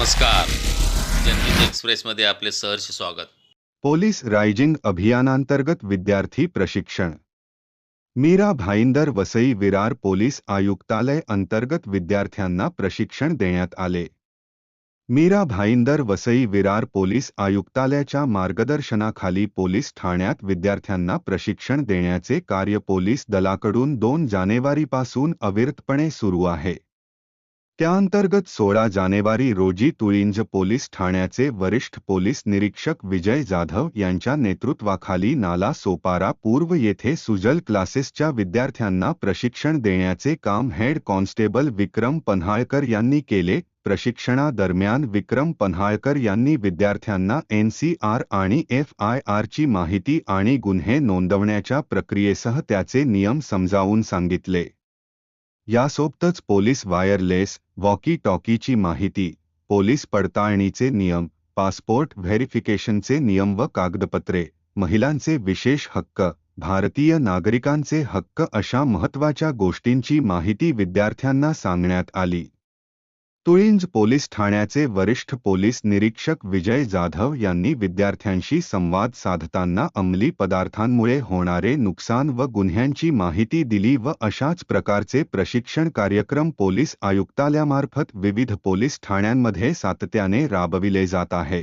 नमस्कार. जनहित एक्सप्रेसमध्ये आपले सहर्ष स्वागत. पोलीस रायजिंग अभियानांतर्गत विद्यार्थी प्रशिक्षण. मीरा भाईंदर वसई विरार पोलीस आयुक्तालय अंतर्गत विद्यार्थ्यांना प्रशिक्षण देण्यात आले. मीरा भाईंदर वसई विरार पोलीस आयुक्तालयाच्या मार्गदर्शनाखाली पोलीस ठाण्यात विद्यार्थ्यांना प्रशिक्षण देण्याचे कार्य पोलीस दलाकडून दोन जानेवारीपासून अविरतपणे सुरू आहे. त्याअंतर्गत सोळा जानेवारी रोजी तुळिंज पोलीस ठाण्याचे वरिष्ठ पोलीस निरीक्षक विजय जाधव यांच्या नेतृत्वाखाली नाला सोपारा पूर्व येथे सुजल क्लासेसच्या विद्यार्थ्यांना प्रशिक्षण देण्याचे काम हेड कॉन्स्टेबल विक्रम पन्हाळकर यांनी केले. प्रशिक्षणादरम्यान विक्रम पन्हाळकर यांनी विद्यार्थ्यांना एनसीआर आणि एफ आय आरची माहिती आणि गुन्हे नोंदवण्याच्या प्रक्रियेसह त्याचे नियम समजावून सांगितले. यासोबतच पोलीस वायरलेस वॉकी टॉकीची माहिती पोलीस पडताळणीचे नियम पासपोर्ट व्हेरिफिकेशनचे नियम व कागदपत्रे महिलांचे विशेष हक्क भारतीय नागरिकांचे हक्क अशा महत्त्वाच्या गोष्टींची माहिती विद्यार्थ्यांना सांगण्यात आली. तुळिंज पोलीस ठाण्याचे वरिष्ठ पोलीस निरीक्षक विजय जाधव यांनी विद्यार्थ्यांशी संवाद साधताना अंमली पदार्थांमुळे होणारे नुकसान व गुन्ह्यांची माहिती दिली व अशाच प्रकारचे प्रशिक्षण कार्यक्रम पोलीस आयुक्तालयामार्फत विविध पोलीस ठाण्यांमध्ये सातत्याने राबविले जात आहे.